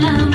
love.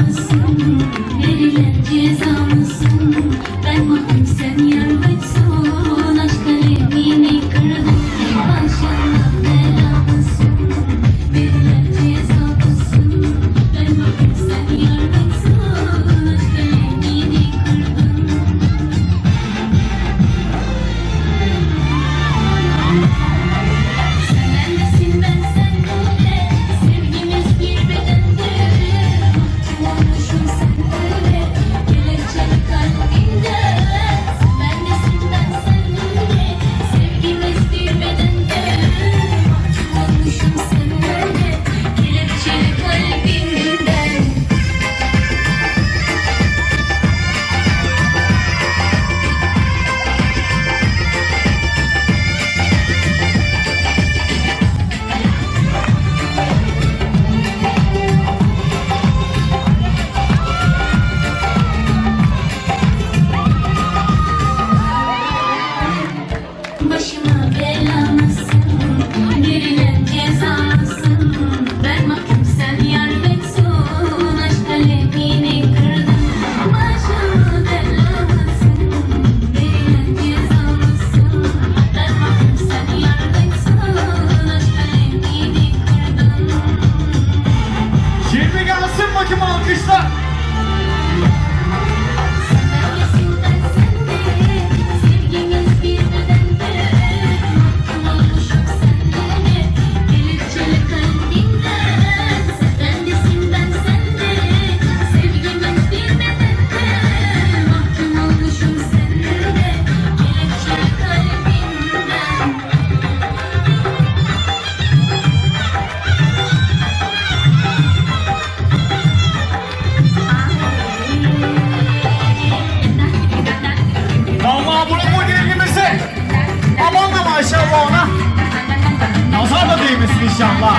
Ona. Nazar da değmesin inşallah.